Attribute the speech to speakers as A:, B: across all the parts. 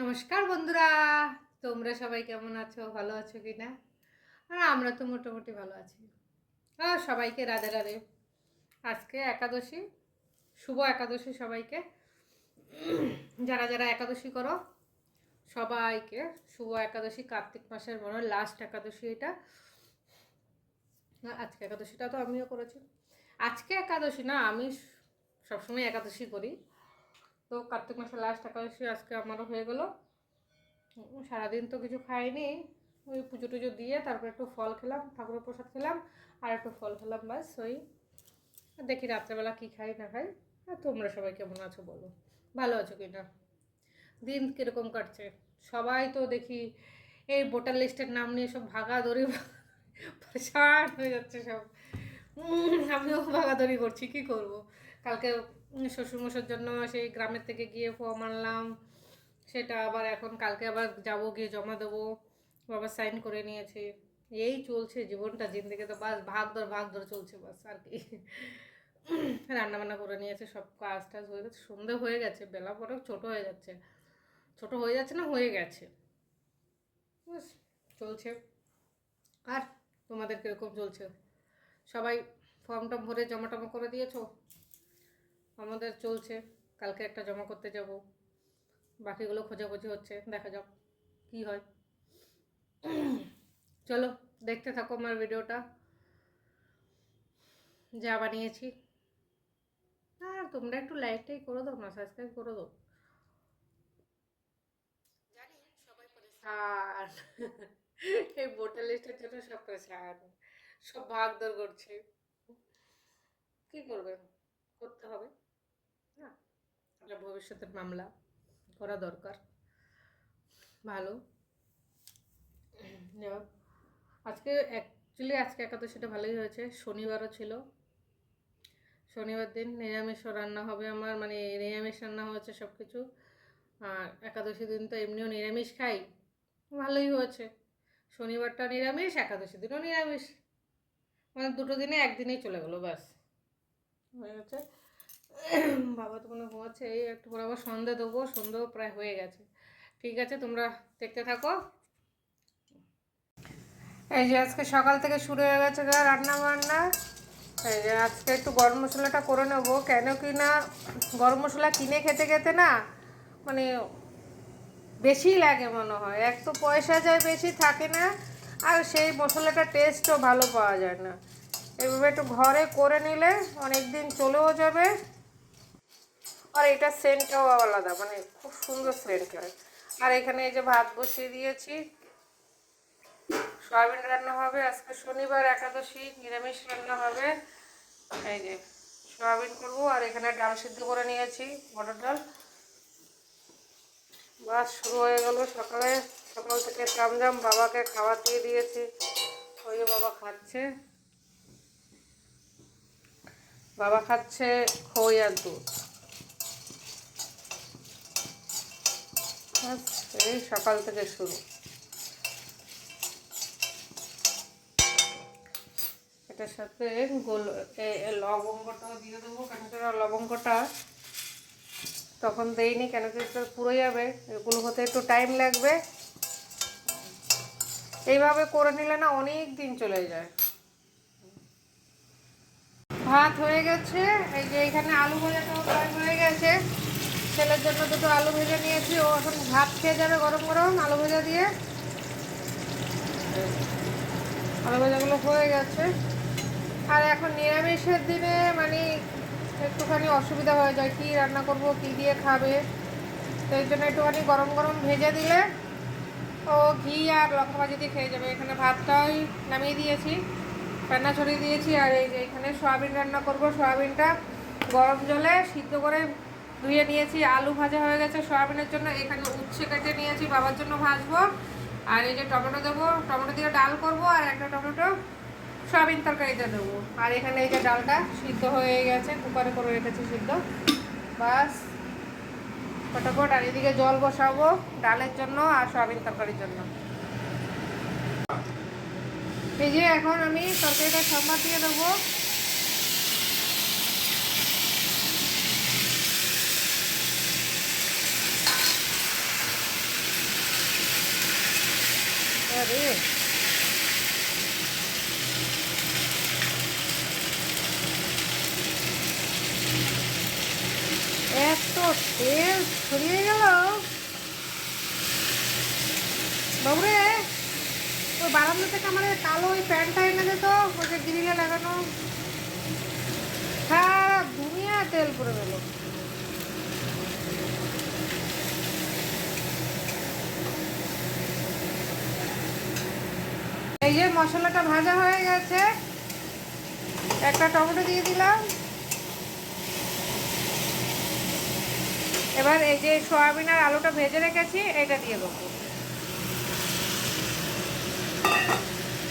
A: নমস্কার বন্ধুরা, তোমরা সবাই কেমন আছো? ভালো আছো কি না আর আমরা তো মোটামুটি ভালো আছি। আর সবাইকে রাধে রাধে। আজকে একাদশী, শুভ একাদশী সবাইকে। যারা যারা একাদশী করো, সবাইকে শুভ একাদশী, কার্তিক মাসের মনে লাস্ট একাদশী এটা। আজকে একাদশীটা তো আমিও করেছি। আজকে একাদশী না, আমি সবসময় একাদশী করি। তো কার্তিক মাসের লাস্ট একাদশী আজকে আমারও হয়ে গেল। সারাদিন তো কিছু খাইনি। ওই পুজো টুজো দিয়ে তারপর একটু ফল খেলাম, ঠাকুরের প্রসাদ খেলাম, আর একটু ফল খেলাম বাস ওই দেখি রাত্রেবেলা কী খাই, না খাই। আর তোমরা সবাই কেমন আছো বলো? ভালো আছো কি না দিন কীরকম কাটছে? সবাই তো দেখি এই ভোটার লিস্টের নাম নিয়ে সব ভাগাদড়ি পরেশান হয়ে যাচ্ছে সব। আমিও ভাগাদড়ি করছি, কী করব? কালকে শ্বশুরমশার জন্য সেই গ্রামের থেকে গিয়ে ফর্ম আনলাম সেটা আবার এখন কালকে আবার যাব, গিয়ে জমা দেবো। বাবা সাইন করে নিয়েছে। এই চলছে জীবনটা জিন্দিগি তো বাস ভাগ ধর ভাগ ধরে চলছে বাস আর কি। রান্না বান্না করে নিয়েছে, সব কাজ টাজ হয়ে গেছে। সন্ধে হয়ে গেছে, বেলা পরে ছোট হয়ে যাচ্ছে। ছোট হয়ে যাচ্ছে না, হয়ে গেছে। বাস, চলছে। আর তোমাদের কীরকম চলছে? সবাই ফর্ম টর্ম ভরে জমা টমা করে দিয়েছ? আমাদের চলছে। কালকে একটা জমা করতে যাব। বাকিগুলো খোঁজাখুঁজি হচ্ছে। দেখা যাক কি হয়। চলো দেখতে থাকো আমার ভিডিওটা। যা বানিয়েছি। আর তোমরা একটু লাইকটাই করে দাও না সাবস্ক্রাইব করে দাও। জানি সবাই পরেশান এই ভোটার লিস্টের জন্য সব পরেশান সব ভাগ দৌড় করছে। কি করবে? করতে হবে। ভবিষ্যতের মামলা করা দরকার। ভালো। আজকে অ্যাকচুয়ালি আজকে একাদশীটা ভালোই হয়েছে। শনিবারও ছিল। শনিবার দিন নিরামিষও রান্না হবে আমার মানে নিরামিষ রান্না হয়েছে সব কিছু আর একাদশী দিন তো এমনিও নিরামিষ খাই। ভালোই হয়েছে। শনিবারটা নিরামিষ, একাদশী দিনও নিরামিষ। মানে দুটো দিনে একদিনেই চলে গেলো, ব্যাস। হয়ে গেছে। বাবা তো কোনো ঘুমাচ্ছে, এই একটু পরে আবার সন্ধে দেবো সন্ধেও প্রায় হয়ে গেছে। ঠিক আছে, তোমরা দেখতে থাকো। এই যে আজকে সকাল থেকে শুরু হয়ে গেছে গা রান্না বান্না এই যে আজকে একটু গরম মশলাটা করে নেব, কেন কি না গরম মশলা কিনে খেতে খেতে না মানে বেশি লাগে মনে হয়। এক তো পয়সা যায় বেশি, থাকে না, আর সেই মশলাটা টেস্টও ভালো পাওয়া যায় না। এভাবে একটু ঘরে করে নিলে অনেক দিন চলেও যাবে। আর এটা সেন্টটাও আলাদা মানে খুব সুন্দর সেন্ট হয়। আর এখানে এই যে ভাত বসিয়ে দিয়েছি। সয়াবিন রান্না হবে আজকে শনিবার, একাদশী, নিরামিষ রান্না হবে। এই যে সয়াবিন করব, আর এখানে ডাল সিদ্ধ করে নিয়েছি, মটর ডাল। বাস শুরু হয়ে গেল সকালে। সকাল থেকে তামজাম বাবাকে খাওয়া দিয়ে দিয়েছি। ওই যে বাবা খাচ্ছে। বাবা খাচ্ছে খই আর দুধ। এই সকাল থেকে শুরু। এটার সাথে গোল লবঙ্গটাও দিয়ে দেবো। কেন লবঙ্গটা তখন দেইনি, কেন কি পুরো যাবে। এগুলো হতে একটু টাইম লাগবে। এইভাবে করে নিলে না অনেক দিন চলে যায়। ভাত হয়ে গেছে। এই যে এখানে আলু ভাজাটাও হয়ে গেছে। ছেলের জন্য দুটো আলু ভেজে নিয়েছি। ও এখন ভাত খেয়ে যাবে গরম গরম আলু ভেজা দিয়ে। আলু ভাজাগুলো হয়ে গেছে। আর এখন নিরামিষের দিনে মানে একটুখানি অসুবিধা হয়ে যায়, কি রান্না করব, কি দিয়ে খাবে। তো জন্য একটুখানি গরম গরম ভেজে দিলে ও ঘি আর লঙ্কা ভাজি দিয়ে খেয়ে যাবে। এখানে ভাতটাই নামিয়ে দিয়েছি, রান্না ছড়িয়ে দিয়েছি। আর এই যে এখানে সয়াবিন রান্না করব। সয়াবিনটা গরম জলে সিদ্ধ করে ধুয়ে নিয়েছি, আলু ভাজা হয়ে গেছে সয়াবিনের জন্য। এখানে উচ্ছে কেটে নিয়েছি, বাবার জন্য ভাজবো। আর এই যে টমেটো দেবো, টমেটো দিয়ে ডাল করব আর একটা টমেটো সয়াবিন তরকারিতে দেবো। আর এখানে এই যে ডালটা সিদ্ধ হয়ে গেছে, কুকারে করে রেখেছি সিদ্ধ। বাস, ফটাফট। আর এদিকে জল বসাবো ডালের জন্য আর সয়াবিন তরকারির জন্য। এই যে এখন আমি তরকারিটা সম্বাদ দিয়ে দেবো। রে এত তেল ছড়িয়ে গেল। বাবুরে ওই বারান্দা থেকে আমার কালো ওই প্যান্টটা এনে তো ওকে গ্রিলে লাগানো। সারা দুনিয়া তেল পড়ে গেল। এই যে মশলাটা ভাজা হয়ে গেছে, একটা টমেটো দিয়ে দিলাম। এবার এই যে সয়াবিন আর আলুটা ভেজে রেখেছি, এটা দিয়ে দেবো।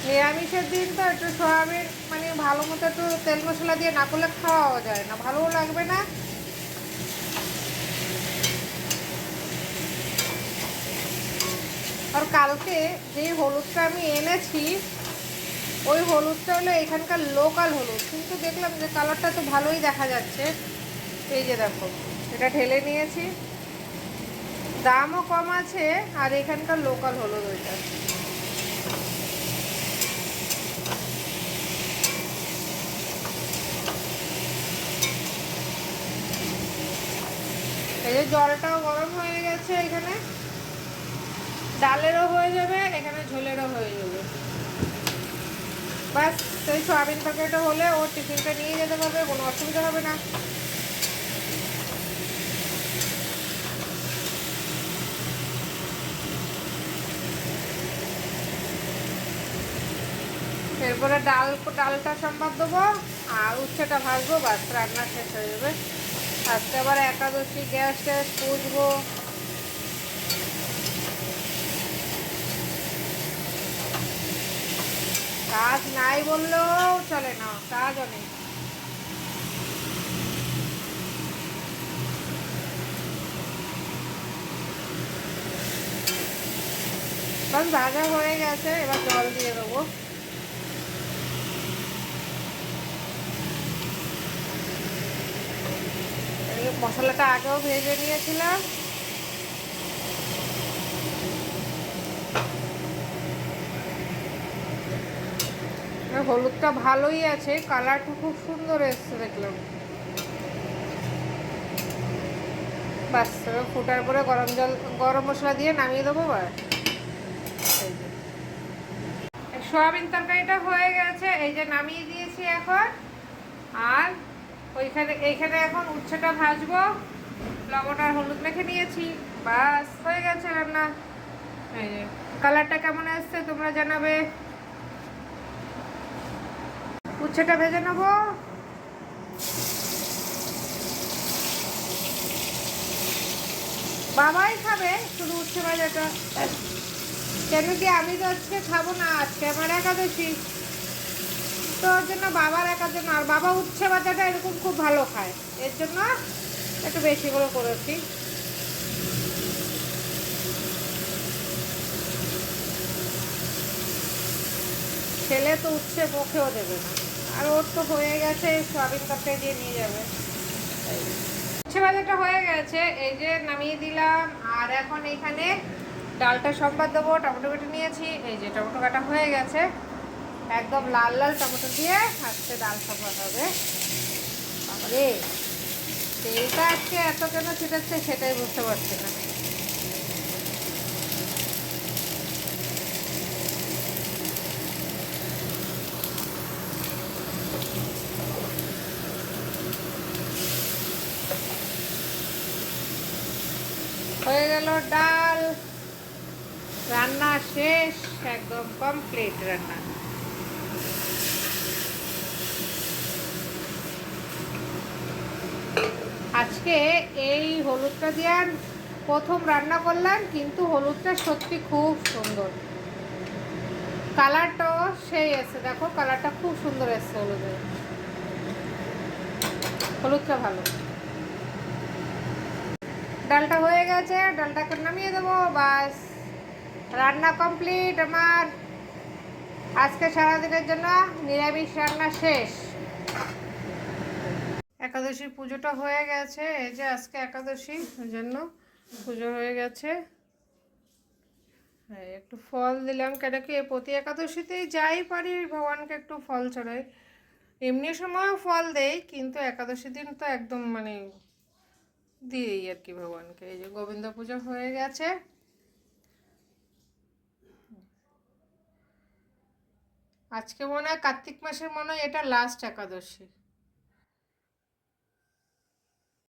A: নিরামিষের দিন তো একটু সয়াবিন মানে ভালো মতো একটু তেল মশলা দিয়ে না করলে খাওয়াও যায় না, ভালোও লাগবে না। আর কালকে যে হলুদটা আমি এনেছি, ওই হলুদটা হলো এখানকার লোকাল হলুদ। কিন্তু দেখলাম যে কালারটা তো ভালোই দেখা যাচ্ছে। এই যে দেখো, এটা ঢেলে নিয়েছি। দামও কম আছে, আর এখানকার লোকাল হলুদ ওইটা। এই যে জলটাও গরম হয়ে গেছে এখানে। ডালেরও হয়ে যাবে, এখানে ঝোলেরও হয়ে যাবে। বাস সেই সয়াবিন প্যাকেটও হলে ওর টিফিনটা নিয়ে যেতে পারবে, কোনো অসুবিধা হবে না। এরপরে ডাল, ডালটা সম্বাদ দেবো, আর উচ্ছেটা ভাজবো বাস রান্না শেষ হয়ে যাবে। আজকে আবার একাদশী, গ্যাস ট্যাস পুজবো কাজ নাই বললেও চলে না কাজ অনেক বাস ভাজা হয়ে গেছে, এবার জল দিয়ে দেবো। মশলাটা আগেও ভেজে নিয়েছিলাম। হলুদটা ভালোই আছে, কালারটা খুব সুন্দর এসছে দেখলাম। বাস ফুটার পরে গরম জল, গরম মশলা দিয়ে নামিয়ে দেবো বা সয়াবিন তরকারিটা হয়ে গেছে, এই যে নামিয়ে দিয়েছি এখন। আর ওইখানে, এইখানে এখন উচ্ছেটা ভাজবো, লবণ আর হলুদ মেখে নিয়েছি। বাস, হয়ে গেছে রান্না। এই যে, কালারটা কেমন আসছে তোমরা জানাবে। উচ্ছেটা ভেজে নেব। বাবাই খাবে, শুধু উচ্ছে ভাজাটা কেন কি আমি তো আজকে খাব না, আজকে আমার একাদশী। তো ওর জন্য বাবার জন্য আর বাবা উচ্ছে ভাজাটা এরকম খুব ভালো খায়। এর জন্য একটু বেশি করে করেছি। ছেলে তো উচ্ছে মুখেও দেবে না। আর তো হয়ে গেছে, সয়াবিন তরকারি দিয়ে নিয়ে যাবে। উচ্ছে ভাজাটা হয়ে গেছে, এই যে নামিয়ে দিলাম, আর এখন এখানে ডালটা সম্বাদ দেবো, টমেটো কেটে নিয়েছি, এই যে টমেটো কাটা হয়ে গেছে। একদম লাল লাল টমেটো দিয়ে আজকে ডাল সম্বাদ হবে। বাবারে তেলটা আজকে এত কেন ছিটাচ্ছে সেটাই বুঝতে পারছি না হয়ে গেল ডাল, রান্না শেষ, একদম কমপ্লিট রান্না। আজকে এই হলুদটা দিয়ে প্রথম রান্না করলাম কিন্তু হলুদটা সত্যি খুব সুন্দর। কালারটাও সেই এসছে দেখো, কালারটা খুব সুন্দর এসছে হলুদের। হলুদটা ভালো। ডালটা হয়ে গেছে, ডালটাকে নামিয়ে দেবো, বাস। রান্না কমপ্লিট আমার। আজকে সারাদিনের জন্য নিরামিষ রান্না শেষ। একাদশী পুজোটা হয়ে গেছে, এই যে আজকে একাদশী জন্য পুজো হয়ে গেছে। একটু ফল দিলাম, কেন কি প্রতি একাদশীতেই যাই পারি, ভগবানকে একটু ফল চড়াই এমনি সময়ও ফল দেই, কিন্তু একাদশী দিন তো একদম মানে দিই আর কি ভগবানকে। এই যে গোবিন্দ পুজো হয়ে গেছে। আজকে মনে হয় কার্তিক মাসের মনে হয় এটা লাস্ট একাদশী।